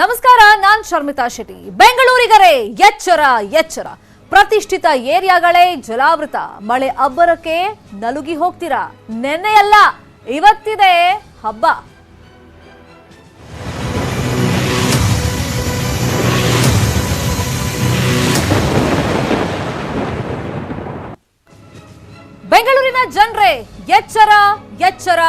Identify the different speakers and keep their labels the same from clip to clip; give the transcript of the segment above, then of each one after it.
Speaker 1: ನಮಸ್ಕಾರ, ನಾನ್ ಶರ್ಮಿತಾ ಶೆಟ್ಟಿ. ಬೆಂಗಳೂರಿಗರೇ, ಎಚ್ಚರ ಎಚ್ಚರ. ಪ್ರತಿಷ್ಠಿತ ಏರಿಯಾಗಳೇ ಜಲಾವೃತ. ಮಳೆ ಅಬ್ಬರಕ್ಕೆ ನಲುಗಿ ಹೋಗ್ತೀರಾ? ನೆನ್ನೆಯಲ್ಲ, ಇವತ್ತಿದೆ ಹಬ್ಬ. ಬೆಂಗಳೂರಿನ ಜನರೇ, ಎಚ್ಚರ ಎಚ್ಚರ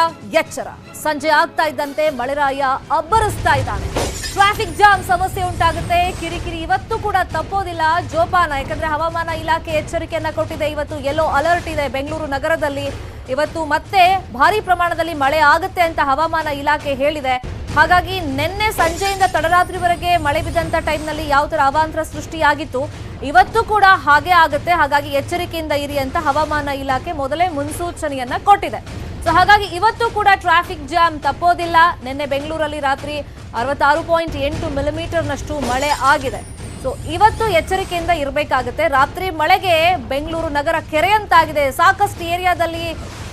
Speaker 1: ಎಚ್ಚರ. ಸಂಜೆ ಆಗ್ತಾ ಇದ್ದಂತೆ ಮಳೆರಾಯ ಅಬ್ಬರಿಸ್ತಾ ಇದ್ದಾನೆ. ಟ್ರಾಫಿಕ್ ಜಾಮ್ ಸಮಸ್ಯೆ ಉಂಟಾಗುತ್ತೆ. ಕಿರಿಕಿರಿ ಇವತ್ತು ಕೂಡ ತಪ್ಪೋದಿಲ್ಲ. ಜೋಪಾನ, ಯಾಕಂದ್ರೆ ಹವಾಮಾನ ಇಲಾಖೆ ಎಚ್ಚರಿಕೆಯನ್ನ ಕೊಟ್ಟಿದೆ. ಇವತ್ತು ಎಲ್ಲೋ ಅಲರ್ಟ್ ಇದೆ ಬೆಂಗಳೂರು ನಗರದಲ್ಲಿ. ಇವತ್ತು ಮತ್ತೆ ಭಾರಿ ಪ್ರಮಾಣದಲ್ಲಿ ಮಳೆ ಆಗುತ್ತೆ ಅಂತ ಹವಾಮಾನ ಇಲಾಖೆ ಹೇಳಿದೆ. ಹಾಗಾಗಿ ನಿನ್ನೆ ಸಂಜೆಯಿಂದ ತಡರಾತ್ರಿವರೆಗೆ ಮಳೆ ಬಿದ್ದಂತ ಟೈಮ್ನಲ್ಲಿ ಯಾವ ತರ ಅವಾಂತರ ಸೃಷ್ಟಿಯಾಗಿತ್ತು, ಇವತ್ತು ಕೂಡ ಹಾಗೆ ಆಗುತ್ತೆ. ಹಾಗಾಗಿ ಎಚ್ಚರಿಕೆಯಿಂದ ಇರಿ ಅಂತ ಹವಾಮಾನ ಇಲಾಖೆ ಮೊದಲೇ ಮುನ್ಸೂಚನೆಯನ್ನ ಕೊಟ್ಟಿದೆ. ಸೊ ಹಾಗಾಗಿ ಇವತ್ತು ಕೂಡ ಟ್ರಾಫಿಕ್ ಜಾಮ್ ತಪ್ಪೋದಿಲ್ಲ. ನಿನ್ನೆ ಬೆಂಗಳೂರಲ್ಲಿ ರಾತ್ರಿ ಅರವತ್ತಾರು ಪಾಯಿಂಟ್ ಎಂಟು ಮಿಲಿಮೀಟರ್ನಷ್ಟು ಮಳೆ ಆಗಿದೆ. ಸೊ ಇವತ್ತು ಎಚ್ಚರಿಕೆಯಿಂದ ಇರಬೇಕಾಗುತ್ತೆ. ರಾತ್ರಿ ಮಳೆಗೆ ಬೆಂಗಳೂರು ನಗರ ಕೆರೆಯಂತಾಗಿದೆ ಸಾಕಷ್ಟು ಏರಿಯಾದಲ್ಲಿ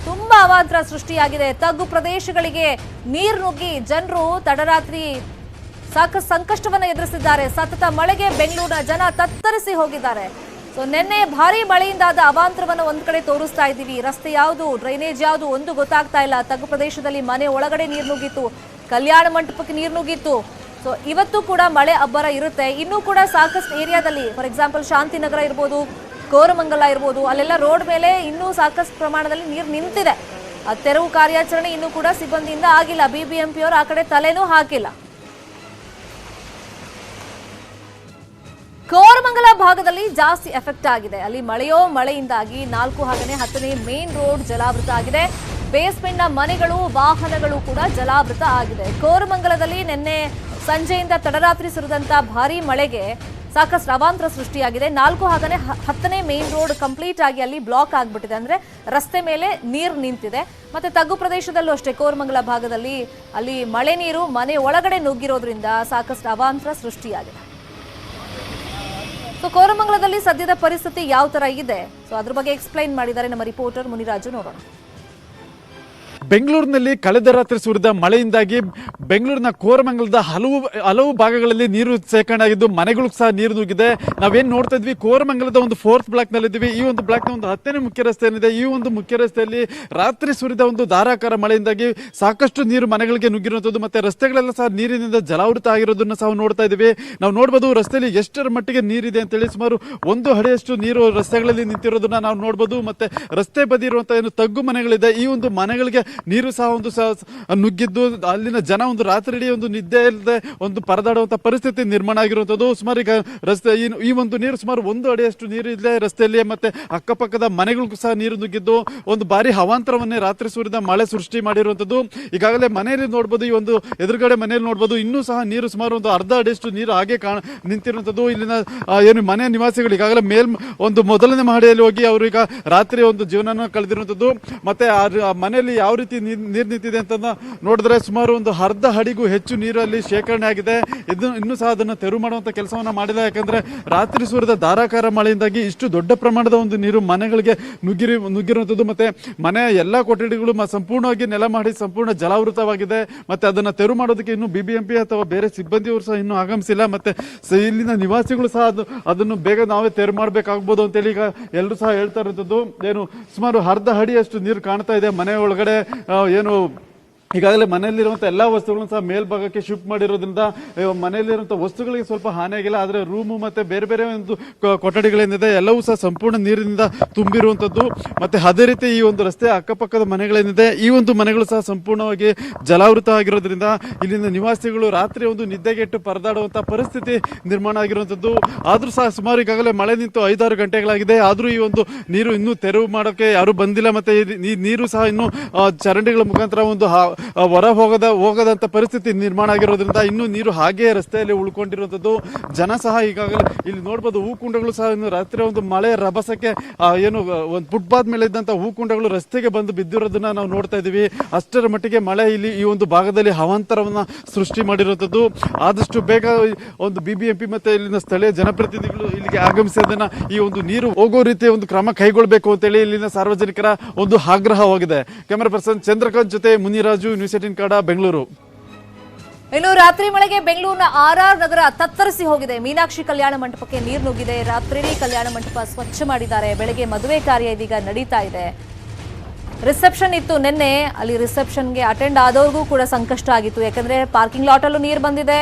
Speaker 1: ತುಂಬಾ ಅವಾಂತರ ಸೃಷ್ಟಿಯಾಗಿದೆ. ತಗ್ಗು ಪ್ರದೇಶಗಳಿಗೆ ನೀರು ನುಗ್ಗಿ ಜನರು ತಡರಾತ್ರಿ ಸಾಕಷ್ಟು ಸಂಕಷ್ಟವನ್ನು ಎದುರಿಸಿದ್ದಾರೆ. ಸತತ ಮಳೆಗೆ ಬೆಂಗಳೂರಿನ ಜನ ತತ್ತರಿಸಿ ಹೋಗಿದ್ದಾರೆ. ಸೊ ನಿನ್ನೆ ಭಾರಿ ಮಳೆಯಿಂದಾದ ಅವಾಂತರವನ್ನು ಒಂದು ಕಡೆ ತೋರಿಸ್ತಾ ಇದ್ದೀವಿ. ರಸ್ತೆ ಯಾವುದು ಡ್ರೈನೇಜ್ ಯಾವುದು ಒಂದು ಗೊತ್ತಾಗ್ತಾ ಇಲ್ಲ. ತಗ್ಗು ಪ್ರದೇಶದಲ್ಲಿ ಮನೆ ಒಳಗಡೆ ನೀರು ನುಗ್ಗಿತ್ತು. ಕಲ್ಯಾಣ ಮಂಟಪಕ್ಕೆ ನೀರು ನುಗ್ಗಿತ್ತು. ಸೊ ಇವತ್ತು ಕೂಡ ಮಳೆ ಅಬ್ಬರ ಇರುತ್ತೆ. ಇನ್ನೂ ಕೂಡ ಸಾಕಷ್ಟು ಏರಿಯಾದಲ್ಲಿ ಫಾರ್ ಎಕ್ಸಾಂಪಲ್ ಶಾಂತಿನಗರ ಇರ್ಬೋದು, ಕೋರಮಂಗಲ ಇರ್ಬೋದು, ಅಲ್ಲೆಲ್ಲ ರೋಡ್ ಮೇಲೆ ಇನ್ನೂ ಸಾಕಷ್ಟು ಪ್ರಮಾಣದಲ್ಲಿ ನೀರು ನಿಂತಿದೆ. ಆ ತೆರವು ಕಾರ್ಯಾಚರಣೆ ಇನ್ನೂ ಕೂಡ ಸಿಬ್ಬಂದಿಯಿಂದ ಆಗಿಲ್ಲ. ಬಿಬಿಎಂಪಿ ಅವರು ಆ ಕಡೆ ತಲೆನೂ ಹಾಕಿಲ್ಲ. ಕೋರಮಂಗಲ ಭಾಗದಲ್ಲಿ ಜಾಸ್ತಿ ಎಫೆಕ್ಟ್ ಆಗಿದೆ. ಅಲ್ಲಿ ಮಳೆಯೋ ಮಳೆಯಿಂದಾಗಿ ನಾಲ್ಕು ಹಾಗನೆ ಹತ್ತನೇ ಮೇನ್ ರೋಡ್ ಜಲಾವೃತ ಆಗಿದೆ. ಬೇಸ್ಮೆಂಟ್ನ ಮನೆಗಳು, ವಾಹನಗಳು ಕೂಡ ಜಲಾವೃತ ಆಗಿದೆ. ಕೋರಮಂಗಲದಲ್ಲಿ ನಿನ್ನೆ ಸಂಜೆಯಿಂದ ತಡರಾತ್ರಿ ಸುರಿದಂತ ಭಾರಿ ಮಳೆಗೆ ಸಾಕಷ್ಟು ಅವಾಂತರ ಸೃಷ್ಟಿಯಾಗಿದೆ. ನಾಲ್ಕು ಹಾಗನೆ ಹ- ಹತ್ತನೇ ಮೇನ್ ರೋಡ್ ಕಂಪ್ಲೀಟ್ ಆಗಿ ಅಲ್ಲಿ ಬ್ಲಾಕ್ ಆಗಿಬಿಟ್ಟಿದೆ. ಅಂದ್ರೆ ರಸ್ತೆ ಮೇಲೆ ನೀರು ನಿಂತಿದೆ. ಮತ್ತೆ ತಗ್ಗು ಪ್ರದೇಶದಲ್ಲೂ ಅಷ್ಟೇ ಕೋರಮಂಗಲ ಭಾಗದಲ್ಲಿ ಅಲ್ಲಿ ಮಳೆ ನೀರು ಮನೆ ಒಳಗಡೆ ನುಗ್ಗಿರೋದ್ರಿಂದ ಸಾಕಷ್ಟು ಅವಾಂತರ ಸೃಷ್ಟಿಯಾಗಿದೆ. ಸೊ ಕೋರಮಂಗಲದಲ್ಲಿ ಸದ್ಯದ ಪರಿಸ್ಥಿತಿ ಯಾವ ತರ ಇದೆ? ಸೊ ಅದ್ರ ಬಗ್ಗೆ ಎಕ್ಸ್ಪ್ಲೈನ್ ಮಾಡಿದ್ದಾರೆ ನಮ್ಮ ರಿಪೋರ್ಟರ್ ಮುನಿರಾಜು ನೋಡೋಣ.
Speaker 2: ಬೆಂಗಳೂರಿನಲ್ಲಿ ಕಳೆದ ರಾತ್ರಿ ಸುರಿದ ಮಳೆಯಿಂದಾಗಿ ಬೆಂಗಳೂರಿನ ಕೋರಮಂಗಲದ ಹಲವು ಹಲವು ಭಾಗಗಳಲ್ಲಿ ನೀರು ಶೇಖರಣೆ ಆಗಿದ್ದು ಮನೆಗಳು ಸಹ ನೀರು ನುಗ್ಗಿದೆ. ನಾವೇನು ನೋಡ್ತಾ ಇದ್ವಿ? ಕೋರಮಂಗಲದ ಒಂದು ಫೋರ್ತ್ ಬ್ಲಾಕ್ ಇದ್ವಿ ಈ ಒಂದು ಬ್ಲಾಕ್ನ ಒಂದು ಹತ್ತನೇ ಮುಖ್ಯ ರಸ್ತೆ ಏನಿದೆ ಈ ಒಂದು ಮುಖ್ಯ ರಸ್ತೆಯಲ್ಲಿ ರಾತ್ರಿ ಸುರಿದ ಒಂದು ಧಾರಾಕಾರ ಮಳೆಯಿಂದಾಗಿ ಸಾಕಷ್ಟು ನೀರು ಮನೆಗಳಿಗೆ ನುಗ್ಗಿರುವಂಥದ್ದು ಮತ್ತೆ ರಸ್ತೆಗಳೆಲ್ಲ ಸಹ ನೀರಿನಿಂದ ಜಲಾವೃತ ಆಗಿರೋದನ್ನು ಸಹ ನೋಡ್ತಾ ಇದ್ದೀವಿ. ನಾವು ನೋಡ್ಬೋದು ರಸ್ತೆಯಲ್ಲಿ ಎಷ್ಟರ ಮಟ್ಟಿಗೆ ನೀರಿದೆ ಅಂತೇಳಿ ಸುಮಾರು ಒಂದು ಹಳೆಯಷ್ಟು ನೀರು ರಸ್ತೆಗಳಲ್ಲಿ ನಿಂತಿರೋದನ್ನ ನಾವು ನೋಡ್ಬೋದು. ಮತ್ತೆ ರಸ್ತೆ ಬದಿ ಇರುವಂತಹ ಏನು ತಗ್ಗು ಮನೆಗಳಿದೆ, ಈ ಒಂದು ಮನೆಗಳಿಗೆ ನೀರು ಸಹ ಒಂದು ಸಹ ನುಗ್ಗಿದ್ದು, ಅಲ್ಲಿನ ಜನ ಒಂದು ರಾತ್ರಿ ಇಡೀ ಒಂದು ನಿದ್ದೆ ಇಲ್ಲದೆ ಒಂದು ಪರದಾಡುವಂತ ಪರಿಸ್ಥಿತಿ ನಿರ್ಮಾಣ ಆಗಿರುವಂಥದ್ದು. ಸುಮಾರು ಈಗ ರಸ್ತೆ, ಈ- ಒಂದು ನೀರು ಸುಮಾರು ಒಂದು ಅಡಿಯಷ್ಟು ನೀರು ಇಲ್ಲದೆ ರಸ್ತೆಯಲ್ಲಿಯೇ ಮತ್ತೆ ಅಕ್ಕಪಕ್ಕದ ಮನೆಗಳಿಗೂ ಸಹ ನೀರು ನುಗ್ಗಿದ್ದು, ಒಂದು ಭಾರಿ ಹವಾಂತರವನ್ನೇ ರಾತ್ರಿ ಸುರಿದ ಮಳೆ ಸೃಷ್ಟಿ ಮಾಡಿರುವಂತದ್ದು ಈಗಾಗಲೇ ಮನೆಯಲ್ಲಿ ನೋಡ್ಬೋದು, ಈ ಒಂದು ಎದುರುಗಡೆ ಮನೆಯಲ್ಲಿ ನೋಡ್ಬೋದು, ಇನ್ನೂ ಸಹ ನೀರು ಸುಮಾರು ಒಂದು ಅರ್ಧ ಅಡಿಯಷ್ಟು ನೀರು ಹಾಗೆ ಕಾಣ ನಿಂತಿರುವಂತದ್ದು ಇಲ್ಲಿನ ಏನು ಮನೆ ನಿವಾಸಿಗಳು ಈಗಾಗಲೇ ಮೇಲ್, ಒಂದು ಮೊದಲನೇ ಮಹಡಿಯಲ್ಲಿ ಹೋಗಿ ಅವರು ಈಗ ರಾತ್ರಿ ಒಂದು ಜೀವನ ಕಳೆದಿರುವಂಥದ್ದು. ಮತ್ತೆ ಆ ಮನೆಯಲ್ಲಿ ಯಾವ ರೀತಿ ನೀರ್ ನೀರು ನಿಂತಿದೆ ಅಂತ ನೋಡಿದ್ರೆ ಸುಮಾರು ಒಂದು ಅರ್ಧ ಅಡಿಗೂ ಹೆಚ್ಚು ನೀರು ಅಲ್ಲಿ ಶೇಖರಣೆ ಆಗಿದೆ. ಇದು ಇನ್ನೂ ಸಹ ಅದನ್ನು ತೆರವು ಮಾಡುವಂಥ ಕೆಲಸವನ್ನ ಮಾಡಿಲ್ಲ. ಯಾಕಂದ್ರೆ ರಾತ್ರಿ ಸುರಿದ ಧಾರಾಕಾರ ಮಳೆಯಿಂದಾಗಿ ಇಷ್ಟು ದೊಡ್ಡ ಪ್ರಮಾಣದ ಒಂದು ನೀರು ಮನೆಗಳಿಗೆ ನುಗ್ಗಿರಿ ನುಗ್ಗಿರುವಂಥದ್ದು ಮತ್ತೆ ಮನೆಯ ಎಲ್ಲಾ ಕೊಠಡಿಗಳು ಸಂಪೂರ್ಣವಾಗಿ ನೆಲ ಮಾಡಿ ಸಂಪೂರ್ಣ ಜಲಾವೃತವಾಗಿದೆ. ಮತ್ತೆ ಅದನ್ನ ತೆರವು ಮಾಡೋದಕ್ಕೆ ಇನ್ನು ಬಿಬಿಎಂಪಿ ಅಥವಾ ಬೇರೆ ಸಿಬ್ಬಂದಿಯವರು ಸಹ ಇನ್ನೂ ಆಗಮಿಸಿಲ್ಲ. ಮತ್ತೆ ಇಲ್ಲಿನ ನಿವಾಸಿಗಳು ಸಹ ಅದು ಅದನ್ನು ಬೇಗ ನಾವೇ ತೆರವು ಮಾಡಬೇಕಾಗ್ಬೋದು ಅಂತೇಳಿ ಈಗ ಎಲ್ಲರೂ ಸಹ ಹೇಳ್ತಾ ಇರೋದು ಏನು ಸುಮಾರು ಅರ್ಧ ಅಡಿಯಷ್ಟು ನೀರು ಕಾಣ್ತಾ ಇದೆ ಮನೆ ಒಳಗಡೆ. ಆ, ಏನು ಈಗಾಗಲೇ ಮನೆಯಲ್ಲಿರುವಂಥ ಎಲ್ಲ ವಸ್ತುಗಳನ್ನು ಸಹ ಮೇಲ್ಭಾಗಕ್ಕೆ ಶಿಫ್ಟ್ ಮಾಡಿರೋದ್ರಿಂದ ಮನೆಯಲ್ಲಿರುವಂಥ ವಸ್ತುಗಳಿಗೆ ಸ್ವಲ್ಪ ಹಾನಿಯಾಗಿಲ್ಲ ಆದರೆ ರೂಮು ಮತ್ತು ಬೇರೆ ಬೇರೆ ಒಂದು ಕೊಠಡಿಗಳೇನಿದೆ ಎಲ್ಲವೂ ಸಹ ಸಂಪೂರ್ಣ ನೀರಿನಿಂದ ತುಂಬಿರುವಂಥದ್ದು ಮತ್ತು ಅದೇ ರೀತಿ ಈ ಒಂದು ರಸ್ತೆ ಅಕ್ಕಪಕ್ಕದ ಮನೆಗಳೇನಿದೆ, ಈ ಒಂದು ಮನೆಗಳು ಸಹ ಸಂಪೂರ್ಣವಾಗಿ ಜಲಾವೃತ ಆಗಿರೋದ್ರಿಂದ ಇಲ್ಲಿನ ನಿವಾಸಿಗಳು ರಾತ್ರಿ ಒಂದು ನಿದ್ದೆಗೆಟ್ಟು ಪರದಾಡುವಂಥ ಪರಿಸ್ಥಿತಿ ನಿರ್ಮಾಣ ಆಗಿರುವಂಥದ್ದು ಆದರೂ ಸಹ ಸುಮಾರು ಈಗಾಗಲೇ ಮಳೆ ನಿಂತು ಐದಾರು ಗಂಟೆಗಳಾಗಿದೆ. ಆದರೂ ಈ ಒಂದು ನೀರು ಇನ್ನೂ ತೆರವು ಮಾಡೋಕ್ಕೆ ಯಾರೂ ಬಂದಿಲ್ಲ, ಮತ್ತು ನೀರು ಸಹ ಇನ್ನೂ ಚರಂಡಿಗಳ ಮುಖಾಂತರ ಒಂದು ಹೊರ ಹೋಗದ ಹೋಗದಂತ ಪರಿಸ್ಥಿತಿ ನಿರ್ಮಾಣ ಆಗಿರೋದ್ರಿಂದ ಇನ್ನೂ ನೀರು ಹಾಗೆ ರಸ್ತೆಯಲ್ಲಿ ಉಳ್ಕೊಂಡಿರುವಂಥದ್ದು. ಜನ ಸಹ ಈಗಾಗಲೇ ಇಲ್ಲಿ ನೋಡ್ಬೋದು ಹೂಕುಂಡಗಳು ಸಹ ಇನ್ನು ರಾತ್ರಿ ಒಂದು ಮಳೆ ರಭಸಕ್ಕೆ ಏನು, ಒಂದು ಫುಟ್ಪಾತ್ ಮೇಲೆ ಇದ್ದಂತ ಹೂಕುಂಡಗಳು ರಸ್ತೆಗೆ ಬಂದು ಬಿದ್ದಿರೋದನ್ನ ನಾವು ನೋಡ್ತಾ ಇದ್ದೀವಿ. ಅಷ್ಟರ ಮಟ್ಟಿಗೆ ಮಳೆ ಇಲ್ಲಿ ಈ ಒಂದು ಭಾಗದಲ್ಲಿ ಹವಾಂತರವನ್ನ ಸೃಷ್ಟಿ ಮಾಡಿರುವಂಥದ್ದು. ಆದಷ್ಟು ಬೇಗ ಒಂದು ಬಿಬಿಎಂಪಿ ಮತ್ತೆ ಇಲ್ಲಿನ ಸ್ಥಳೀಯ ಜನಪ್ರತಿನಿಧಿಗಳು ಇಲ್ಲಿಗೆ ಆಗಮಿಸಿ ಈ ಒಂದು ನೀರು ಹೋಗೋ ರೀತಿಯ ಒಂದು ಕ್ರಮ ಕೈಗೊಳ್ಳಬೇಕು ಅಂತೇಳಿ ಇಲ್ಲಿನ ಸಾರ್ವಜನಿಕರ ಒಂದು ಆಗ್ರಹವಾಗಿದೆ. ಕ್ಯಾಮರಾ ಪರ್ಸನ್ ಚಂದ್ರಕಾಂತ್ ಜೊತೆ ಮುನಿರಾಜು ನ್ಯೂಸ್ ಏಟಿನ್ ಬೆಂಗಳೂರು.
Speaker 1: ಇನ್ನು ರಾತ್ರಿ ಮಳೆಗೆ ಬೆಂಗಳೂರಿನ ಆರ್ ಆರ್ ನಗರ ತತ್ತರಿಸಿ ಹೋಗಿದೆ. ಮೀನಾಕ್ಷಿ ಕಲ್ಯಾಣ ಮಂಟಪಕ್ಕೆ ನೀರು ನುಗ್ಗಿದೆ. ರಾತ್ರಿಯಲ್ಲಿ ಕಲ್ಯಾಣ ಮಂಟಪ ಸ್ವಚ್ಛ ಮಾಡಿದ್ದಾರೆ. ಬೆಳಗ್ಗೆ ಮದುವೆ ಕಾರ್ಯ ಇದೀಗ ನಡೀತಾ ಇದೆ. ರಿಸೆಪ್ಷನ್ ಇತ್ತು ನಿನ್ನೆ. ಅಲ್ಲಿ ರಿಸೆಪ್ಷನ್ಗೆ ಅಟೆಂಡ್ ಆದವ್ರಿಗೂ ಕೂಡ ಸಂಕಷ್ಟ ಆಗಿತ್ತು. ಯಾಕಂದ್ರೆ ಪಾರ್ಕಿಂಗ್ ಲಾಟಲ್ಲೂ ನೀರು ಬಂದಿದೆ.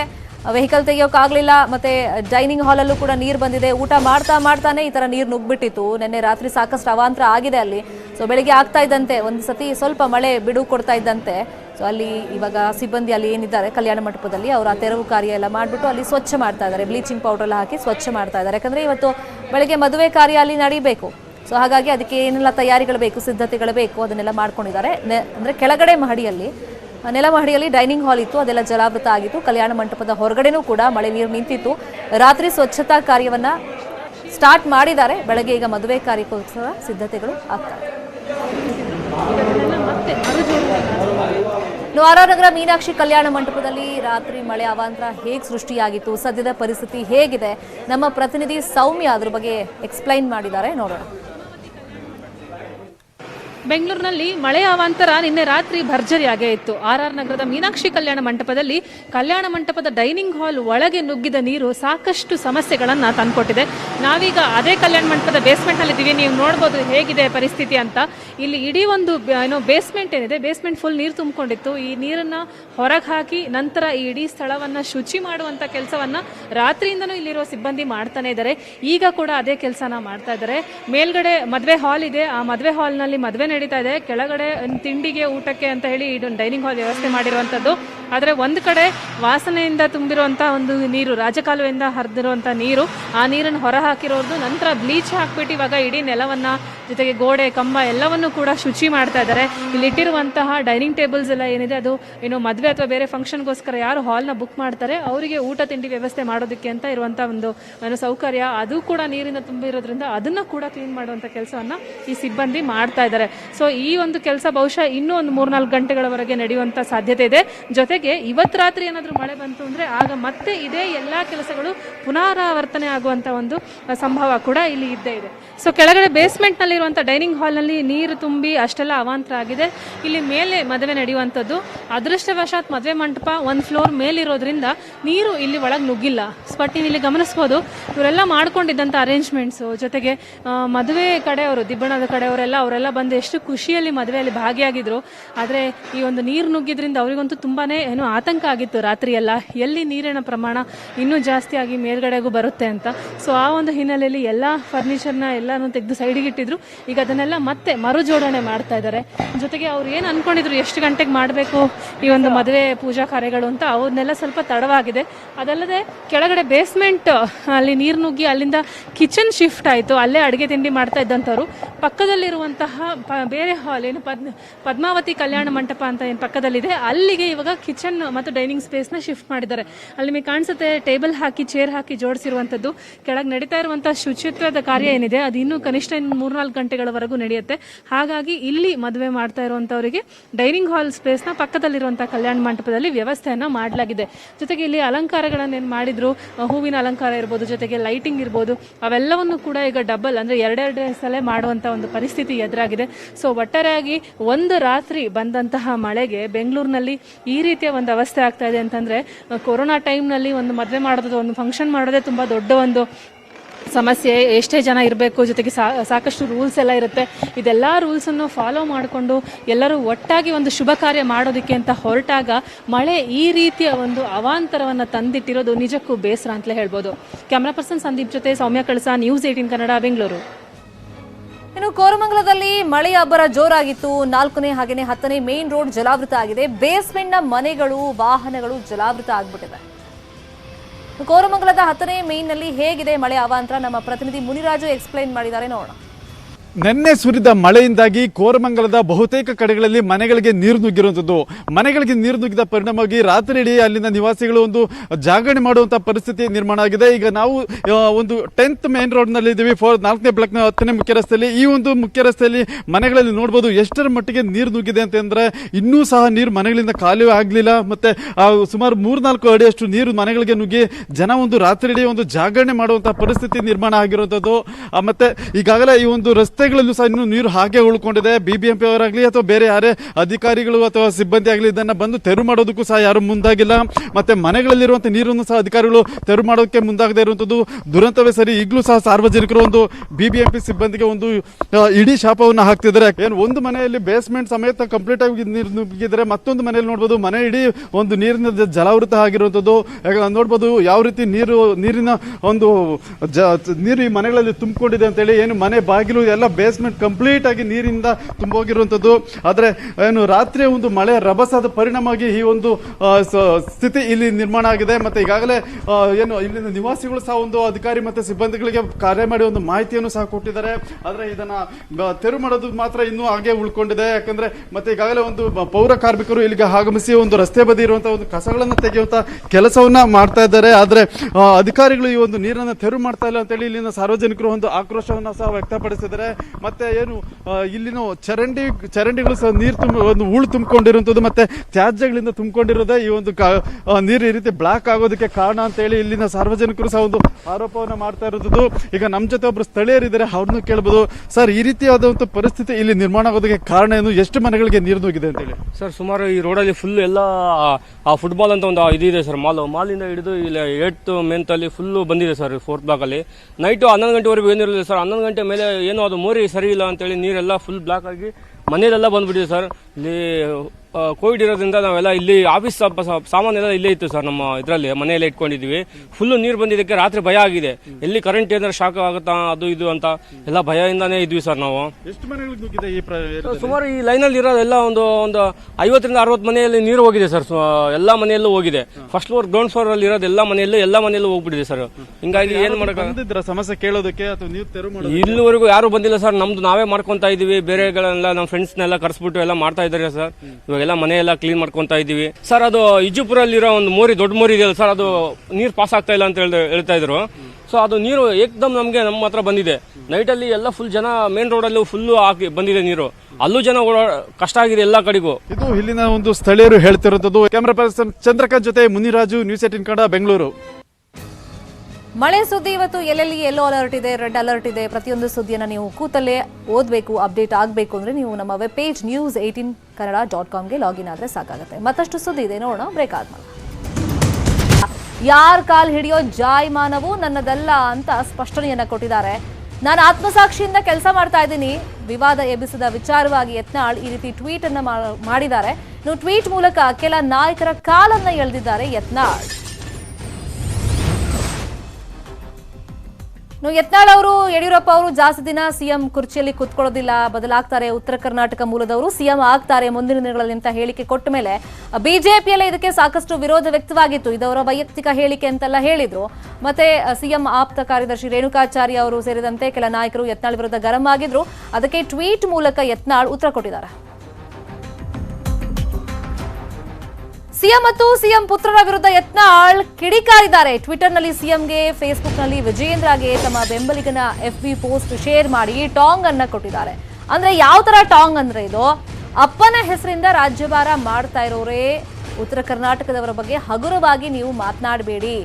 Speaker 1: ವೆಹಿಕಲ್ ತೆಗಿಯೋಕ್ಕಾಗಲಿಲ್ಲ ಮತ್ತೆ ಡೈನಿಂಗ್ ಹಾಲಲ್ಲೂ ಕೂಡ ನೀರು ಬಂದಿದೆ. ಊಟ ಮಾಡ್ತಾ ಮಾಡ್ತಾನೆ ಈ ತರ ನೀರು ನುಗ್ಬಿಟ್ಟಿತ್ತು. ನಿನ್ನೆ ರಾತ್ರಿ ಸಾಕಷ್ಟು ಅವಾಂತರ ಆಗಿದೆ ಅಲ್ಲಿ. ಸೊ ಬೆಳಿಗ್ಗೆ ಆಗ್ತಾ ಇದ್ದಂತೆ, ಒಂದು ಸತಿ ಸ್ವಲ್ಪ ಮಳೆ ಬಿಡು ಕೊಡ್ತಾ ಇದ್ದಂತೆ. ಸೊ ಅಲ್ಲಿ ಇವಾಗ ಸಿಬ್ಬಂದಿ ಅಲ್ಲಿ ಏನಿದ್ದಾರೆ, ಕಲ್ಯಾಣ ಮಂಟಪದಲ್ಲಿ ಅವರು ಆ ತೆರವು ಕಾರ್ಯ ಎಲ್ಲ ಮಾಡಿಬಿಟ್ಟು ಅಲ್ಲಿ ಸ್ವಚ್ಛ ಮಾಡ್ತಾ ಇದ್ದಾರೆ. ಬ್ಲೀಚಿಂಗ್ ಪೌಡರ್ ಎಲ್ಲ ಹಾಕಿ ಸ್ವಚ್ಛ ಮಾಡ್ತಾ ಇದ್ದಾರೆ. ಯಾಕಂದ್ರೆ ಇವತ್ತು ಬೆಳಗ್ಗೆ ಮದುವೆ ಕಾರ್ಯ ಅಲ್ಲಿ ನಡೀಬೇಕು. ಸೊ ಹಾಗಾಗಿ ಅದಕ್ಕೆ ಏನೆಲ್ಲ ತಯಾರಿಗಳು ಬೇಕು, ಸಿದ್ಧತೆಗಳು ಬೇಕು, ಅದನ್ನೆಲ್ಲ ಮಾಡ್ಕೊಂಡಿದ್ದಾರೆ. ಅಂದ್ರೆ ಕೆಳಗಡೆ ಮಹಡಿಯಲ್ಲಿ ನೆಲ ಮಹಡಿಯಲ್ಲಿ ಡೈನಿಂಗ್ ಹಾಲ್ ಇತ್ತು, ಅದೆಲ್ಲ ಜಲಾವೃತ ಆಗಿತ್ತು. ಕಲ್ಯಾಣ ಮಂಟಪದ ಹೊರಗಡೆನೂ ಕೂಡ ಮಳೆ ನೀರು ನಿಂತಿತ್ತು. ರಾತ್ರಿ ಸ್ವಚ್ಛತಾ ಕಾರ್ಯವನ್ನ ಸ್ಟಾರ್ಟ್ ಮಾಡಿದ್ದಾರೆ. ಬೆಳಗ್ಗೆ ಈಗ ಮದುವೆ ಕಾರ್ಯಕ್ಕೋಸ್ಕರ ಸಿದ್ಧತೆಗಳು ಆಗ್ತವೆ ನಗರ ಮೀನಾಕ್ಷಿ ಕಲ್ಯಾಣ ಮಂಟಪದಲ್ಲಿ ರಾತ್ರಿ ಮಳೆ ಅವಾಂತರ ಹೇಗೆ ಸೃಷ್ಟಿಯಾಗಿತ್ತು, ಸದ್ಯದ ಪರಿಸ್ಥಿತಿ ಹೇಗಿದೆ, ನಮ್ಮ ಪ್ರತಿನಿಧಿ ಸೌಮ್ಯ ಅದ್ರ ಬಗ್ಗೆ ಎಕ್ಸ್ಪ್ಲೈನ್ ಮಾಡಿದ್ದಾರೆ. ನೋಡೋಣ.
Speaker 3: ಬೆಂಗಳೂರಿನಲ್ಲಿ ಮಳೆ ಅವಾಂತರ ನಿನ್ನೆ ರಾತ್ರಿ ಭರ್ಜರಿಯಾಗೇ ಇತ್ತು. ಆರ್ ಆರ್ ನಗರದ ಮೀನಾಕ್ಷಿ ಕಲ್ಯಾಣ ಮಂಟಪದಲ್ಲಿ ಕಲ್ಯಾಣ ಮಂಟಪದ ಡೈನಿಂಗ್ ಹಾಲ್ ಒಳಗೆ ನುಗ್ಗಿದ ನೀರು ಸಾಕಷ್ಟು ಸಮಸ್ಯೆಗಳನ್ನು ತಂದುಕೊಟ್ಟಿದೆ. ನಾವೀಗ ಅದೇ ಕಲ್ಯಾಣ ಮಂಟಪದ ಬೇಸ್ಮೆಂಟ್ನಲ್ಲಿ ಇದ್ದೀವಿ ನೀವು ನೋಡ್ಬೋದು ಹೇಗಿದೆ ಪರಿಸ್ಥಿತಿ ಅಂತ. ಇಲ್ಲಿ ಇಡೀ ಒಂದು ಏನೋ ಬೇಸ್ಮೆಂಟ್ ಏನಿದೆ. ಬೇಸ್ಮೆಂಟ್ ಫುಲ್ ನೀರು ತುಂಬಿಕೊಂಡಿತ್ತು. ಈ ನೀರನ್ನ ಹೊರಗೆ ಹಾಕಿ ನಂತರ ಈ ಇಡೀ ಸ್ಥಳವನ್ನ ಶುಚಿ ಮಾಡುವಂಥ ಕೆಲಸವನ್ನ ರಾತ್ರಿಯಿಂದನೂ ಇಲ್ಲಿರುವ ಸಿಬ್ಬಂದಿ ಮಾಡ್ತಾನೆ ಇದ್ದಾರೆ. ಈಗ ಕೂಡ ಅದೇ ಕೆಲಸನ ಮಾಡ್ತಾ ಇದ್ದಾರೆ. ಮೇಲ್ಗಡೆ ಮದುವೆ ಹಾಲ್ ಇದೆ. ಆ ಮದುವೆ ಹಾಲ್ನಲ್ಲಿ ಮದುವೆ ನಡೀತಾ ಇದೆ. ಕೆಳಗಡೆ ತಿಂಡಿಗೆ, ಊಟಕ್ಕೆ ಅಂತ ಹೇಳಿ ಇದೊಂದು ಡೈನಿಂಗ್ ಹಾಲ್ ವ್ಯವಸ್ಥೆ ಮಾಡಿರುವಂಥದ್ದು ಆದರೆ ಒಂದು ಕಡೆ ವಾಸನೆಯಿಂದ ತುಂಬಿರುವಂಥ ಒಂದು ನೀರು, ರಾಜಕಾಲುವೆಯಿಂದ ಹರಿದಿರುವಂಥ ನೀರು, ಆ ನೀರನ್ನು ಹೊರ ಹಾಕಿರೋದು ನಂತರ ಬ್ಲೀಚ್ ಹಾಕ್ಬಿಟ್ಟು ಇವಾಗ ಇಡೀ ನೆಲವನ್ನ ಜೊತೆಗೆ ಗೋಡೆ, ಕಂಬ ಎಲ್ಲವನ್ನು ಕೂಡ ಶುಚಿ ಮಾಡ್ತಾ ಇದ್ದಾರೆ. ಇಲ್ಲಿ ಇಟ್ಟಿರುವಂತಹ ಡೈನಿಂಗ್ ಟೇಬಲ್ಸ್ ಎಲ್ಲ ಏನಿದೆ, ಅದು ಏನು ಮದುವೆ ಅಥವಾ ಬೇರೆ ಫಂಕ್ಷನ್ಗೋಸ್ಕರ ಯಾರು ಹಾಲ್ನ ಬುಕ್ ಮಾಡ್ತಾರೆ. ಅವರಿಗೆ ಊಟ, ತಿಂಡಿ ವ್ಯವಸ್ಥೆ ಮಾಡೋದಕ್ಕೆ ಅಂತ ಇರುವಂಥ ಒಂದು ಸೌಕರ್ಯ ಅದು ಕೂಡ ನೀರಿನ ತುಂಬಿರೋದ್ರಿಂದ ಅದನ್ನು ಕೂಡ ಕ್ಲೀನ್ ಮಾಡುವಂಥ ಕೆಲಸವನ್ನ ಈ ಸಿಬ್ಬಂದಿ ಮಾಡ್ತಾ ಇದ್ದಾರೆ. ಸೊ ಈ ಒಂದು ಕೆಲಸ ಬಹುಶಃ ಇನ್ನೂ ಒಂದು ಮೂರ್ನಾಲ್ಕು ಗಂಟೆಗಳವರೆಗೆ ನಡೆಯುವಂಥ ಸಾಧ್ಯತೆ ಇದೆ. ಜೊತೆಗೆ ಇವತ್ತು ರಾತ್ರಿ ಏನಾದರೂ ಮಳೆ ಬಂತು ಅಂದರೆ ಆಗ ಮತ್ತೆ ಇದೇ ಎಲ್ಲ ಕೆಲಸಗಳು ಪುನರಾವರ್ತನೆ ಆಗುವಂಥ ಒಂದು ಸಂಭವ ಕೂಡ ಇಲ್ಲಿ ಇದ್ದೇ ಇದೆ. ಸೊ ಕೆಳಗಡೆ ಬೇಸ್ಮೆಂಟ್ನಲ್ಲಿರುವಂಥ ಡೈನಿಂಗ್ ಹಾಲ್ನಲ್ಲಿ ನೀರು ತುಂಬಿ ಅಷ್ಟೆಲ್ಲ ಅವಾಂತರ ಆಗಿದೆ. ಇಲ್ಲಿ ಮೇಲೆ ಮದುವೆ ನಡೆಯುವಂಥದ್ದು. ಅದೃಷ್ಟವಶಾತ್ ಮದುವೆ ಮಂಟಪ ಒಂದು ಫ್ಲೋರ್ ಮೇಲಿರೋದ್ರಿಂದ ನೀರು ಇಲ್ಲಿ ಒಳಗೆ ನುಗ್ಗಿಲ್ಲ. ಬಟ್ ಇಲ್ಲಿ ಗಮನಿಸ್ಬೋದು. ಇವರೆಲ್ಲ ಮಾಡ್ಕೊಂಡಿದ್ದಂಥ ಅರೇಂಜ್ಮೆಂಟ್ಸು ಜೊತೆಗೆ ಮದುವೆ ಕಡೆಯವರು, ದಿಬ್ಬಣದ ಕಡೆಯವರೆಲ್ಲ, ಅವರೆಲ್ಲ ಬಂದು ಎಷ್ಟು ಖುಷಿಯಲ್ಲಿ ಮದುವೆಯಲ್ಲಿ ಭಾಗಿಯಾಗಿದ್ರು. ಆದರೆ ಈ ಒಂದು ನೀರು ನುಗ್ಗಿದ್ರಿಂದ ಅವರಿಗಂತೂ ತುಂಬಾನೇ ಏನು ಆತಂಕ ಆಗಿತ್ತು ರಾತ್ರಿ ಎಲ್ಲ ನೀರಿನ ಪ್ರಮಾಣ ಇನ್ನೂ ಜಾಸ್ತಿಯಾಗಿ ಮೇಲ್ಗಡೆಗೂ ಬರುತ್ತೆ ಅಂತ. ಸೊ ಆ ಒಂದು ಹಿನ್ನೆಲೆಯಲ್ಲಿ ಎಲ್ಲ ಫರ್ನಿಚರ್ನ ಎಲ್ಲಾನು ತೆಗೆದು ಸೈಡಿಗೆ ಇಟ್ಟಿದ್ರು. ಈಗ ಅದನ್ನೆಲ್ಲ ಮತ್ತೆ ಮರು ಜೋಡಣೆ ಮಾಡ್ತಾ ಇದ್ದಾರೆ. ಜೊತೆಗೆ ಅವ್ರು ಏನು ಅನ್ಕೊಂಡಿದ್ರು, ಎಷ್ಟು ಗಂಟೆಗೆ ಮಾಡಬೇಕು ಈ ಒಂದು ಮದುವೆ ಪೂಜಾ ಕಾರ್ಯಗಳು ಅಂತ, ಅವ್ರನ್ನೆಲ್ಲ ಸ್ವಲ್ಪ ತಡವಾಗಿದೆ. ಅದಲ್ಲದೆ ಕೆಳಗಡೆ ಬೇಸ್ಮೆಂಟ್ ಅಲ್ಲಿ ನೀರು ನುಗ್ಗಿ ಅಲ್ಲಿಂದ ಕಿಚನ್ ಶಿಫ್ಟ್ ಆಯಿತು. ಅಲ್ಲೇ ಅಡುಗೆ ತಿಂಡಿ ಮಾಡ್ತಾ ಇದ್ದಂಥವ್ರು. ಪಕ್ಕದಲ್ಲಿರುವಂತಹ ಬೇರೆ ಹಾಲ್ ಏನು ಪದ್ಮ, ಪದ್ಮಾವತಿ ಕಲ್ಯಾಣ ಮಂಟಪ ಅಂತ ಏನು ಪಕ್ಕದಲ್ಲಿದೆ, ಅಲ್ಲಿಗೆ ಇವಾಗ ಕಿಚನ್ ಮತ್ತು ಡೈನಿಂಗ್ ಸ್ಪೇಸ್ನ ಶಿಫ್ಟ್ ಮಾಡಿದ್ದಾರೆ. ಅಲ್ಲಿ ನಿಮಗೆ ಕಾಣಿಸುತ್ತೆ ಟೇಬಲ್ ಹಾಕಿ ಚೇರ್ ಹಾಕಿ ಜೋಡಿಸಿರುವಂಥದ್ದು. ಕೆಳಗೆ ನಡೀತಾ ಇರುವಂಥ ಶುಚಿತ್ವದ ಕಾರ್ಯ ಏನಿದೆ, ಅದು ಇನ್ನೂ ಕನಿಷ್ಠ ಇನ್ನು ಮೂರ್ನಾಲ್ಕು ಗಂಟೆಗಳವರೆಗೂ ನಡೆಯುತ್ತೆ. ಹಾಗಾಗಿ ಇಲ್ಲಿ ಮದುವೆ ಮಾಡ್ತಾ ಇರುವಂಥವರಿಗೆ ಡೈನಿಂಗ್ ಹಾಲ್ ಸ್ಪೇಸ್ನ ಪಕ್ಕದಲ್ಲಿರುವಂಥ ಕಲ್ಯಾಣ ಮಂಟಪದಲ್ಲಿ ವ್ಯವಸ್ಥೆಯನ್ನು ಮಾಡಲಾಗಿದೆ. ಜೊತೆಗೆ ಇಲ್ಲಿ ಅಲಂಕಾರಗಳನ್ನು ಏನು ಮಾಡಿದ್ರು, ಹೂವಿನ ಅಲಂಕಾರ ಇರ್ಬೋದು, ಜೊತೆಗೆ ಲೈಟಿಂಗ್ ಇರ್ಬೋದು, ಅವೆಲ್ಲವನ್ನು ಕೂಡ ಈಗ ಡಬಲ್ ಅಂದರೆ ಎರಡೆರಡು ಸಲ ಮಾಡುವಂಥ ಒಂದು ಪರಿಸ್ಥಿತಿ ಎದುರಾಗಿದೆ. ಸೊ ಒಟ್ಟಾರೆಯಾಗಿ ಒಂದು ರಾತ್ರಿ ಬಂದಂತಹ ಮಳೆಗೆ ಬೆಂಗಳೂರಿನಲ್ಲಿ ಈ ರೀತಿಯ ಒಂದು ಅವಸ್ಥೆ ಆಗ್ತಾ ಇದೆ ಅಂತಂದರೆ ಕೊರೋನಾ ಟೈಮ್ನಲ್ಲಿ ಒಂದು ಮದುವೆ ಮಾಡೋದು, ಒಂದು ಫಂಕ್ಷನ್ ಮಾಡೋದೇ ತುಂಬ ದೊಡ್ಡ ಒಂದು ಸಮಸ್ಯೆ. ಎಷ್ಟೇ ಜನ ಇರಬೇಕು, ಜೊತೆಗೆ ಸಾಕಷ್ಟು ರೂಲ್ಸ್ ಎಲ್ಲ ಇರುತ್ತೆ. ಇದೆಲ್ಲ ರೂಲ್ಸನ್ನು ಫಾಲೋ ಮಾಡಿಕೊಂಡು ಎಲ್ಲರೂ ಒಟ್ಟಾಗಿ ಒಂದು ಶುಭ ಕಾರ್ಯ ಮಾಡೋದಕ್ಕೆ ಅಂತ ಹೊರಟಾಗ ಮಳೆ ಈ ರೀತಿಯ ಒಂದು ಅವಾಂತರವನ್ನು ತಂದಿಟ್ಟಿರೋದು ನಿಜಕ್ಕೂ ಬೇಸರ ಅಂತಲೇ ಹೇಳ್ಬೋದು. ಕ್ಯಾಮ್ರಾ ಪರ್ಸನ್ ಸಂದೀಪ್ ಜೊತೆ ಸೌಮ್ಯ ಕಳಸ ನ್ಯೂಸ್ ಏಯ್ಟೀನ್ ಕನ್ನಡ, ಬೆಂಗಳೂರು.
Speaker 1: ಇನ್ನು ಕೋರಮಂಗಲದಲ್ಲಿ ಮಳೆಯ ಅಬ್ಬರ ಜೋರಾಗಿತ್ತು. ನಾಲ್ಕನೇ ಹಾಗೆಯೇ ಹತ್ತನೇ ಮೇನ್ ರೋಡ್ ಜಲಾವೃತ ಆಗಿದೆ. ಬೇಸ್ಮೆಂಟ್ನ ಮನೆಗಳು, ವಾಹನಗಳು ಜಲಾವೃತ ಆಗ್ಬಿಟ್ಟಿದೆ ಕೋರಮಂಗಲದ ಹತ್ತನೇ ಮೇನ್ನಲ್ಲಿ ಹೇಗಿದೆ ಮಳೆ ಅವಾಂತರ ನಮ್ಮ ಪ್ರತಿನಿಧಿ ಮುನಿರಾಜು ಎಕ್ಸ್ಪ್ಲೈನ್ ಮಾಡಿದ್ದಾರೆ. ನೋಡೋಣ.
Speaker 2: ನಿನ್ನೆ ಸುರಿದ ಮಳೆಯಿಂದಾಗಿ ಕೋರಮಂಗಲದ ಬಹುತೇಕ ಕಡೆಗಳಲ್ಲಿ ಮನೆಗಳಿಗೆ ನೀರು ನುಗ್ಗಿರುವಂಥದ್ದು. ಮನೆಗಳಿಗೆ ನೀರು ನುಗ್ಗಿದ ಪರಿಣಾಮವಾಗಿ ರಾತ್ರಿ ಇಡೀ ಅಲ್ಲಿನ ನಿವಾಸಿಗಳು ಒಂದು ಜಾಗರಣೆ ಮಾಡುವಂಥ ಪರಿಸ್ಥಿತಿ ನಿರ್ಮಾಣ ಆಗಿದೆ. ಈಗ ನಾವು ಒಂದು ಟೆಂತ್ ಮೇನ್ ರೋಡ್ನಲ್ಲಿ ಇದ್ದೀವಿ ಫೋರ್ ನಾಲ್ಕನೇ ಬ್ಲಾಕ್ನ ಹತ್ತನೇ ಮುಖ್ಯ ರಸ್ತೆಯಲ್ಲಿ. ಈ ಒಂದು ಮುಖ್ಯ ರಸ್ತೆಯಲ್ಲಿ ಮನೆಗಳಲ್ಲಿ ನೋಡ್ಬೋದು ಎಷ್ಟರ ಮಟ್ಟಿಗೆ ನೀರು ನುಗ್ಗಿದೆ ಅಂತಂದರೆ ಇನ್ನೂ ಸಹ ನೀರು ಮನೆಗಳಿಂದ ಖಾಲಿ ಆಗಲಿಲ್ಲ. ಮತ್ತು ಸುಮಾರು ಮೂರ್ನಾಲ್ಕು ಅಡಿಯಷ್ಟು ನೀರು ಮನೆಗಳಿಗೆ ನುಗ್ಗಿ ಜನ ಒಂದು ರಾತ್ರಿ ಇಡೀ ಒಂದು ಜಾಗರಣೆ ಮಾಡುವಂಥ ಪರಿಸ್ಥಿತಿ ನಿರ್ಮಾಣ ಆಗಿರುವಂಥದ್ದು. ಮತ್ತು ಈಗಾಗಲೇ ಈ ಒಂದು ರಸ್ತೆಗಳ ಮನೆಗಳಲ್ಲೂ ಸಹ ಇನ್ನೂ ನೀರು ಹಾಗೆ ಉಳ್ಕೊಂಡಿದೆ. ಬಿಬಿಎಂಪಿ ಅವರಾಗಲಿ ಅಥವಾ ಬೇರೆ ಯಾರೇ ಅಧಿಕಾರಿಗಳು ಅಥವಾ ಸಿಬ್ಬಂದಿ ಆಗಲಿ ಇದನ್ನು ಬಂದು ತೆರವು ಮಾಡೋದಕ್ಕೂ ಸಹ ಯಾರು ಮುಂದಾಗಿಲ್ಲ. ಮತ್ತೆ ಮನೆಗಳಲ್ಲಿರುವಂಥ ನೀರನ್ನು ಸಹ ಅಧಿಕಾರಿಗಳು ತೆರವು ಮಾಡೋದಕ್ಕೆ ಮುಂದಾಗದೇ ಇರುವಂಥದ್ದು ದುರಂತವೇ ಸರಿ. ಈಗಲೂ ಸಹ ಸಾರ್ವಜನಿಕರು ಒಂದು ಬಿಬಿಎಂಪಿ ಸಿಬ್ಬಂದಿಗೆ ಒಂದು ಇಡೀ ಶಾಪವನ್ನು ಹಾಕ್ತಿದ್ದಾರೆ. ಏನು ಒಂದು ಮನೆಯಲ್ಲಿ ಬೇಸ್ಮೆಂಟ್ ಸಮೇತ ಕಂಪ್ಲೀಟ್ ಆಗಿ ನೀರು ನುಗ್ಗಿದ್ರೆ ಮತ್ತೊಂದು ಮನೆಯಲ್ಲಿ ನೋಡ್ಬೋದು ಮನೆ ಇಡೀ ಒಂದು ನೀರಿನ ಜಲಾವೃತ ಆಗಿರುವಂಥದ್ದು ಯಾಕಂದ್ರೆ ನೋಡ್ಬೋದು ಯಾವ ರೀತಿ ನೀರು, ನೀರಿನ ಒಂದು ಜ, ನೀರು ಈ ಮನೆಗಳಲ್ಲಿ ತುಂಬಿಕೊಂಡಿದೆ ಅಂತೇಳಿ ಏನು ಮನೆ ಬಾಗಿಲು ಎಲ್ಲ ಬೇಸ್ಮೆಂಟ್ ಕಂಪ್ಲೀಟ್ ಆಗಿ ನೀರಿಂದ ತುಂಬೋಗಿರುವಂಥದ್ದು. ಆದರೆ, ಏನು ರಾತ್ರಿ ಒಂದು ಮಳೆ ರಭಸದ ಪರಿಣಾಮವಾಗಿ ಈ ಒಂದು ಸ್ಥಿತಿ ಇಲ್ಲಿ ನಿರ್ಮಾಣ ಆಗಿದೆ. ಮತ್ತೆ ಈಗಾಗಲೇ ಏನು, ಇಲ್ಲಿನ ನಿವಾಸಿಗಳು ಸಹ ಒಂದು ಅಧಿಕಾರಿ ಮತ್ತೆ ಸಿಬ್ಬಂದಿಗಳಿಗೆ ಕಾರ್ಯ ಮಾಡಿ ಒಂದು ಮಾಹಿತಿಯನ್ನು ಸಹ ಕೊಟ್ಟಿದ್ದಾರೆ. ಆದರೆ ಇದನ್ನ ತೆರವು ಮಾಡೋದು ಮಾತ್ರ ಇನ್ನೂ ಹಾಗೆ ಉಳ್ಕೊಂಡಿದೆ. ಯಾಕಂದ್ರೆ, ಮತ್ತೆ ಈಗಾಗಲೇ ಒಂದು ಪೌರ ಕಾರ್ಮಿಕರು ಇಲ್ಲಿಗೆ ಆಗಮಿಸಿ ಒಂದು ರಸ್ತೆ ಬದಿ ಇರುವಂಥ ಒಂದು ಕಸಗಳನ್ನು ತೆಗೆಯುವಂಥ ಕೆಲಸವನ್ನ ಮಾಡ್ತಾ ಇದ್ದಾರೆ. ಆದರೆ ಅಧಿಕಾರಿಗಳು ಈ ಒಂದು ನೀರನ್ನು ತೆರವು ಮಾಡ್ತಾ ಇಲ್ಲ ಅಂತೇಳಿ ಇಲ್ಲಿನ ಸಾರ್ವಜನಿಕರು ಒಂದು ಆಕ್ರೋಶವನ್ನು ಸಹ ವ್ಯಕ್ತಪಡಿಸಿದ್ದಾರೆ. ಮತ್ತೆ ಏನು ಇಲ್ಲಿನ ಚರಂಡಿ, ಚರಂಡಿಗಳು ಸಹ ನೀರು ತುಂಬ, ಒಂದು ಹೂಳು ತುಂಬಿಕೊಂಡಿರುವಂಥದ್ದು, ಮತ್ತೆ ತ್ಯಾಜ್ಯಗಳಿಂದ ತುಂಬಿಕೊಂಡಿರೋದೇ ಈ ಒಂದು ನೀರು ಈ ರೀತಿ ಬ್ಲಾಕ್ ಆಗೋದಕ್ಕೆ ಕಾರಣ ಅಂತ ಹೇಳಿ ಇಲ್ಲಿನ ಸಾರ್ವಜನಿಕರು ಸಹ ಒಂದು ಆರೋಪವನ್ನು ಮಾಡ್ತಾ ಇರೋದು ಈಗ ನಮ್ಮ ಜೊತೆ ಒಬ್ಬರು ಸ್ಥಳೀಯರಿದ್ದಾರೆ ಅವ್ರನ್ನೂ ಕೇಳ್ಬೋದು. ಸರ್, ಈ ರೀತಿಯಾದಂಥ ಪರಿಸ್ಥಿತಿ ಇಲ್ಲಿ ನಿರ್ಮಾಣ ಆಗೋದಕ್ಕೆ ಕಾರಣ ಏನು? ಎಷ್ಟು ಮನೆಗಳಿಗೆ ನೀರು ನುಗ್ಗಿದೆ ಅಂತೇಳಿ
Speaker 4: ಸರ್, ಸುಮಾರು ಈ ರೋಡಲ್ಲಿ ಫುಲ್ ಎಲ್ಲ, ಆ ಫುಟ್ಬಾಲ್ ಅಂತ ಒಂದು ಇದು ಇದೆ ಸರ್, ಮಾಲ್. ಮಾಲಿಂದ ಹಿಡಿದು ಇಲ್ಲಿ ಏಟ್ ಮೆಂತಲ್ಲಿ ಫುಲ್ಲು ಬಂದಿದೆ ಸರ್ ಫೋರ್ತ್ ಬ್ಲಾಕಲ್ಲಿ ನೈಟು ಹನ್ನೊಂದು ಗಂಟೆವರೆಗೂ ಏನಿರಲಿಲ್ಲ ಸರ್. ಹನ್ನೊಂದು ಗಂಟೆ ಮೇಲೆ ಏನೋ ಅದು ಮೋರಿ ಸರಿ ಇಲ್ಲ ಅಂತೇಳಿ ನೀರೆಲ್ಲ ಫುಲ್ ಬ್ಲಾಕ್ ಆಗಿ ಮನೇಲೆಲ್ಲ ಬಂದ್ಬಿಟ್ಟಿದೆ ಸರ್ ಇಲ್ಲಿ ಕೋವಿಡ್ ಇರೋದ್ರಿಂದ ನಾವೆಲ್ಲ ಇಲ್ಲಿ ಆಫೀಸ್ ಸಾಮಾನೆಲ್ಲ ಇಲ್ಲೇ ಇತ್ತು ಸರ್ ನಮ್ಮ ಇದರಲ್ಲಿ ಮನೆಯಲ್ಲೇ ಇಟ್ಕೊಂಡಿದ್ವಿ. ಫುಲ್ಲು ನೀರು ಬಂದಿದ್ದಕ್ಕೆ ರಾತ್ರಿ ಭಯ ಆಗಿದೆ. ಎಲ್ಲಿ ಕರೆಂಟ್ ಏನಾದ್ರು ಶಾಕ್ ಆಗುತ್ತಾ ಅದು ಇದು ಅಂತ ಎಲ್ಲ ಭಯದಿಂದಾನೇ ಇದ್ವಿ ಸರ್ ನಾವು? ಸುಮಾರು ಈ ಲೈನಲ್ಲಿ ಇರೋದೆಲ್ಲ ಒಂದು ಒಂದು ಐವತ್ತರಿಂದ ಅರವತ್ತು ಮನೆಯಲ್ಲಿ ನೀರು ಹೋಗಿದೆ ಸರ್. ಎಲ್ಲ ಮನೆಯಲ್ಲೂ ಹೋಗಿದೆ. ಫಸ್ಟ್ ಫ್ಲೋರ್ ಗ್ರೌಂಡ್ ಫ್ಲೋರ್ ಅಲ್ಲಿ ಇರೋದು ಎಲ್ಲ ಮನೆಯಲ್ಲೂ ಎಲ್ಲ ಮನೆಯಲ್ಲೂ ಹೋಗ್ಬಿಟ್ಟಿದೆ ಸರ್. ಹಿಂಗಾಗಿ ಏನ್
Speaker 2: ಮಾಡಿದ್ರೆ ಸಮಸ್ಯೆ ಕೇಳೋದಕ್ಕೆ
Speaker 4: ಇಲ್ಲಿವರೆಗೂ ಯಾರು ಬಂದಿಲ್ಲ ಸರ್. ನಮ್ದು ನಾವೇ ಮಾಡ್ಕೊತಾ ಇದೀವಿ. ಬೇರೆಗಳೆಲ್ಲ ನಮ್ಮ ಫ್ರೆಂಡ್ಸ್ನೆಲ್ಲ ಕರ್ಸ್ಬಿಟ್ಟು ಎಲ್ಲ ಮಾಡ್ತಾ ಇದ್ದಾರೆ ಸರ್. ಇವಾಗೆಲ್ಲ ಮನೆಯೆಲ್ಲ ಕ್ಲೀನ್ ಮಾಡ್ಕೊತಾ ಇದ್ದೀವಿ. ಸರ್ ಅದು ಇಜ್ಜುಪುರಲ್ಲಿರೋ ಒಂದು ಮೋರಿ, ದೊಡ್ಡ ಮೋರಿ ಇದೆಯಲ್ಲ ಸರ್ ಅದು ನೀರು ಪಾಸ್ ಆಗ್ತಾ ಇಲ್ಲ ಅಂತ ಹೇಳ್ತಾ ಇದ್ರು. ಸೊ ಅದು ನೀರು ಏಕ್ದಮ್ ನಮಗೆ ನಮ್ಮ ಹತ್ರ ಬಂದಿದೆ. ನೈಟಲ್ಲಿ ಎಲ್ಲ ಫುಲ್ ಜನ ಮೇನ್ ರೋಡಲ್ಲೂ ಫುಲ್ಲು ಹಾಕಿ ಬಂದಿದೆ ನೀರು. ಅಲ್ಲೂ ಜನ ಕಷ್ಟ ಆಗಿದೆ ಎಲ್ಲ ಕಡೆಗೂ.
Speaker 2: ಇದು ಇಲ್ಲಿನ ಒಂದು ಸ್ಥಳೀಯರು ಹೇಳ್ತಿರುವಂತದ್ದು ಕ್ಯಾಮರಾ ಪರ್ಸನ್ ಚಂದ್ರಕಾಂತ್ ಜೊತೆ ಮುನಿರಾಜು ನ್ಯೂಸ್ ಏಟಿನ್ ಕನ್ನಡ, ಬೆಂಗಳೂರು.
Speaker 1: ಮಳೆ ಸುದ್ದಿ ಇವತ್ತು ಎಲ್ಲೆಲ್ಲಿ ಎಲ್ಲೋ ಅಲರ್ಟ್ ಇದೆ ರೆಡ್ ಅಲರ್ಟ್ ಇದೆ? ಪ್ರತಿಯೊಂದು ಸುದ್ದಿಯನ್ನು ನೀವು ಕೂತಲ್ಲೇ ಓದಬೇಕು ಅಪ್ಡೇಟ್ ಆಗಬೇಕು ಅಂದರೆ ನೀವು ನಮ್ಮ web page News eighteen Kannada dot ಕಾಮ್ಗೆ login ಆದರೆ ಸಾಕಾಗುತ್ತೆ. ಮತ್ತಷ್ಟು ಸುದ್ದಿ ಇದೆ, ನೋಡೋಣ ಬ್ರೇಕ್ ಆದ್ಮೇಲೆ. ಯಾರ್ ಕಾಲ್ ಹಿಡಿಯೋ ಜಾಯಮಾನವು ನನ್ನದಲ್ಲ ಅಂತ ಸ್ಪಷ್ಟನೆಯನ್ನು ಕೊಟ್ಟಿದ್ದಾರೆ. ನಾನು ಆತ್ಮಸಾಕ್ಷಿಯಿಂದ ಕೆಲಸ ಮಾಡ್ತಾ ಇದ್ದೀನಿ. ವಿವಾದ ಎಬ್ಬಿಸಿದ ವಿಚಾರವಾಗಿ ಯತ್ನಾಳ್ ಈ ರೀತಿ ಟ್ವೀಟ್ ಅನ್ನ ಮಾಡಿದ್ದಾರೆ. ನೀವು ಟ್ವೀಟ್ ಮೂಲಕ ಕೆಲ ನಾಯಕರ ಕಾಲನ್ನ ಎಳೆದಿದ್ದಾರೆ ಯತ್ನಾಳ್. ಇನ್ನು ಯತ್ನಾಳ್ ಅವರು, ಯಡಿಯೂರಪ್ಪ ಅವರು ಜಾಸ್ತಿ ದಿನ ಸಿಎಂ ಕುರ್ಚಿಯಲ್ಲಿ ಕುತ್ಕೊಳ್ಳೋದಿಲ್ಲ, ಬದಲಾಗ್ತಾರೆ ಉತ್ತರ ಕರ್ನಾಟಕ ಮೂಲದವರು, ಸಿಎಂ ಆಗ್ತಾರೆ ಮುಂದಿನ ದಿನಗಳಲ್ಲಿ ಅಂತ ಹೇಳಿಕೆ ಕೊಟ್ಟ ಮೇಲೆ ಬಿಜೆಪಿಯಲ್ಲೇ ಇದಕ್ಕೆ ಸಾಕಷ್ಟು ವಿರೋಧ ವ್ಯಕ್ತವಾಗಿತ್ತು. ಇದವರ ವೈಯಕ್ತಿಕ ಹೇಳಿಕೆ ಅಂತೆಲ್ಲ ಹೇಳಿದ್ರು. ಮತ್ತೆ ಸಿಎಂ ಆಪ್ತ ಕಾರ್ಯದರ್ಶಿ ರೇಣುಕಾಚಾರ್ಯ ಅವರು ಸೇರಿದಂತೆ ಕೆಲ ನಾಯಕರು ಯತ್ನಾಳ್ ವಿರುದ್ಧ ಗರಂ ಆಗಿದ್ರು. ಅದಕ್ಕೆ ಟ್ವೀಟ್ ಮೂಲಕ ಯತ್ನಾಳ್ ಉತ್ತರ ಕೊಟ್ಟಿದ್ದಾರೆ. ಸಿಎಂ ಮತ್ತು ಸಿಎಂ ಪುತ್ರರ ವಿರುದ್ಧ ಯತ್ನಾಳ್ ಕಿಡಿಕಾರಿದ್ದಾರೆ. ಟ್ವಿಟರ್ನಲ್ಲಿ ಸಿಎಂಗೆ, ಫೇಸ್ಬುಕ್ನಲ್ಲಿ ವಿಜಯೇಂದ್ರಗೆ ತಮ್ಮ ಬೆಂಬಲಿಗನ ಎಫ್ ಎಫ್ಬಿ ಪೋಸ್ಟ್ ಶೇರ್ ಮಾಡಿ ಟಾಂಗ್ ಅನ್ನ ಕೊಟ್ಟಿದ್ದಾರೆ. ಅಂದ್ರೆ ಯಾವ ತರ ಟಾಂಗ್ ಅಂದ್ರೆ ಇದು? ಅಪ್ಪನ ಹೆಸರಿಂದ ರಾಜ್ಯಭಾರ ಮಾಡ್ತಾ ಇರೋರೇ ಉತ್ತರ ಕರ್ನಾಟಕದವರ ಬಗ್ಗೆ ಹಗುರವಾಗಿ ನೀವು ಮಾತನಾಡಬೇಡಿ.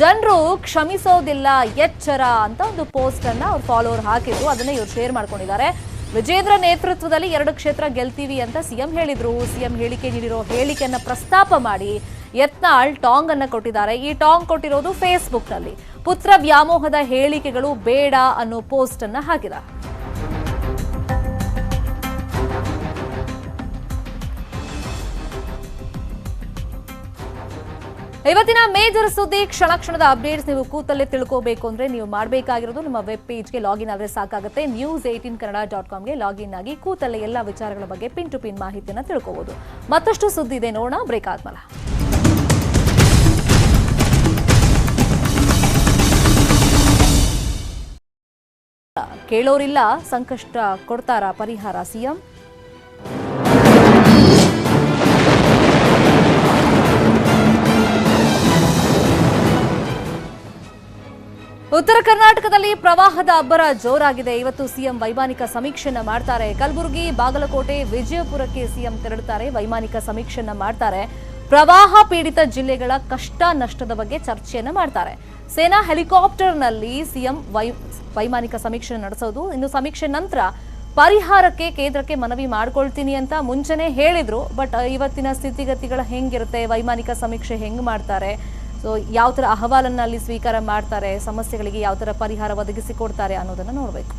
Speaker 1: ಜನರು ಕ್ಷಮಿಸೋದಿಲ್ಲ, ಎಚ್ಚರ ಅಂತ ಒಂದು ಪೋಸ್ಟ್ ಅನ್ನ ಅವ್ರ ಫಾಲೋವರ್ ಹಾಕಿದ್ರು, ಅದನ್ನ ಇವ್ರು ಶೇರ್ ಮಾಡ್ಕೊಂಡಿದ್ದಾರೆ. ವಿಜೇಂದ್ರ ನೇತೃತ್ವದಲ್ಲಿ ಎರಡು ಕ್ಷೇತ್ರ ಗೆಲ್ತೀವಿ ಅಂತ ಸಿಎಂ ಹೇಳಿದ್ರು. ಸಿಎಂ ಹೇಳಿಕೆ ನೀಡಿರೋ ಹೇಳಿಕೆಯನ್ನ ಪ್ರಸ್ತಾಪ ಮಾಡಿ ಯತ್ನಾಳ್ ಟಾಂಗ್ ಅನ್ನ ಕೊಟ್ಟಿದ್ದಾರೆ. ಈ ಟಾಂಗ್ ಕೊಟ್ಟಿರೋದು ಫೇಸ್ಬುಕ್ನಲ್ಲಿ. ಪುತ್ರ ವ್ಯಾಮೋಹದ ಹೇಳಿಕೆಗಳು ಬೇಡ ಅನ್ನೋ ಪೋಸ್ಟ್ ಅನ್ನ ಹಾಕಿದ್ದಾರೆ ಇವತ್ತಿನ ಮೇಜರ್ ಸುದ್ದಿ ಕ್ಷಣ ಕ್ಷಣದ ಅಪ್ಡೇಟ್ಸ್ ನೀವು ಕೂತಲ್ಲೇ ತಿಳ್ಕೋಬೇಕು ಅಂದ್ರೆ ನೀವು ಮಾಡಬೇಕಾಗಿರೋದು ನಮ್ಮ ವೆಬ್ ಪೇಜ್ಗೆ ಲಾಗಿನ್ ಆದ್ರೆ ಸಾಕಾಗುತ್ತೆ. ನ್ಯೂಸ್ ಏಯ್ಟೀನ್ ಕನ್ನಡ ಡಾಟ್ ಕಾಮ್ಗೆ ಲಾಗಿನ್ ಆಗಿ ಕೂತಲ್ಲೇ ಎಲ್ಲ ವಿಚಾರಗಳ ಬಗ್ಗೆ ಪಿನ್ ಟು ಪಿನ್ ಮಾಹಿತಿಯನ್ನು ತಿಳ್ಕೋಬಹುದು ಮತ್ತಷ್ಟು ಸುದ್ದಿ ಇದೆ ನೋಡೋಣ ಬ್ರೇಕ್ ಆದ್ಮೇಲೆ. ಕೇಳೋರಿಲ್ಲ, ಸಂಕಷ್ಟ ಕೊಡ್ತಾರ ಪರಿಹಾರ, ಸಿಎಂ? ಉತ್ತರ ಕರ್ನಾಟಕದಲ್ಲಿ ಪ್ರವಾಹದ ಅಬ್ಬರ ಜೋರಾಗಿದೆ. ಇವತ್ತು ಸಿಎಂ ವೈಮಾನಿಕ ಸಮೀಕ್ಷೆಯನ್ನ ಮಾಡ್ತಾರೆ. ಕಲಬುರಗಿ, ಬಾಗಲಕೋಟೆ, ವಿಜಯಪುರಕ್ಕೆ ಸಿಎಂ ತೆರಳುತ್ತಾರೆ. ವೈಮಾನಿಕ ಸಮೀಕ್ಷೆಯನ್ನ ಮಾಡ್ತಾರೆ. ಪ್ರವಾಹ ಪೀಡಿತ ಜಿಲ್ಲೆಗಳ ಕಷ್ಟ ನಷ್ಟದ ಬಗ್ಗೆ ಚರ್ಚೆಯನ್ನು ಮಾಡ್ತಾರೆ. ಸೇನಾ ಹೆಲಿಕಾಪ್ಟರ್ನಲ್ಲಿ ಸಿಎಂ ವೈ ವೈಮಾನಿಕ ಸಮೀಕ್ಷೆ ನಡೆಸೋದು. ಇನ್ನು ಸಮೀಕ್ಷೆ ನಂತರ ಪರಿಹಾರಕ್ಕೆ ಕೇಂದ್ರಕ್ಕೆ ಮನವಿ ಮಾಡ್ಕೊಳ್ತೀನಿ ಅಂತ ಮುಂಚೆನೆ ಹೇಳಿದ್ರು. ಬಟ್, ಇವತ್ತಿನ ಸ್ಥಿತಿಗತಿಗಳು ಹೆಂಗಿರುತ್ತೆ? ವೈಮಾನಿಕ ಸಮೀಕ್ಷೆ ಹೆಂಗ್ ಮಾಡ್ತಾರೆ? ಸೊ ಯಾವ ಥರ ಅಹವಾಲನ್ನ ಅಲ್ಲಿ ಸ್ವೀಕಾರ ಮಾಡ್ತಾರೆ ಸಮಸ್ಯೆಗಳಿಗೆ ಯಾವ ಥರ ಪರಿಹಾರ ಒದಗಿಸಿಕೊಡ್ತಾರೆ ಅನ್ನೋದನ್ನ ನೋಡಬೇಕು.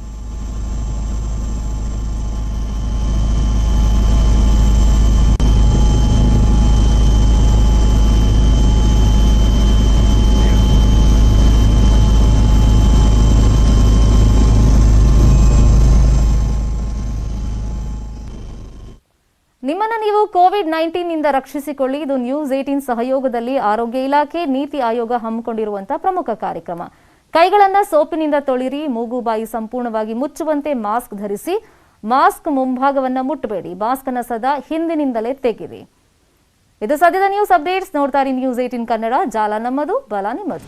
Speaker 1: ನಿಮ್ಮನ್ನ ನೀವು ಕೋವಿಡ್ ನೈನ್ಟೀನ್ ಇಂದ ರಕ್ಷಿಸಿಕೊಳ್ಳಿ. ಇದು ನ್ಯೂಸ್ ಏಟೀನ್ ಸಹಯೋಗದಲ್ಲಿ ಆರೋಗ್ಯ ಇಲಾಖೆ, ನೀತಿ ಆಯೋಗ ಹಮ್ಮಿಕೊಂಡಿರುವಂತಹ ಪ್ರಮುಖ ಕಾರ್ಯಕ್ರಮ. ಕೈಗಳನ್ನ ಸೋಪಿನಿಂದ ತೊಳಿರಿ, ಮೂಗು ಬಾಯಿ ಸಂಪೂರ್ಣವಾಗಿ ಮುಚ್ಚುವಂತೆ ಮಾಸ್ಕ್ ಧರಿಸಿ, ಮಾಸ್ಕ್ ಮುಂಭಾಗವನ್ನ ಮುಟ್ಟಬೇಡಿ ಮಾಸ್ಕ್ ಅನ್ನ ಸದಾ ಹಿಂದಿನಿಂದಲೇ ತೆಗಿರಿ. ಇದು ಸದ್ಯದ ನ್ಯೂಸ್ ಅಪ್ಡೇಟ್ಸ್ ನೋಡ್ತಾರೆ ನ್ಯೂಸ್ ಏಟೀನ್ ಕನ್ನಡ. ಜಾಲ ನಮ್ಮದು, ಬಲ ನಿಮ್ಮದು.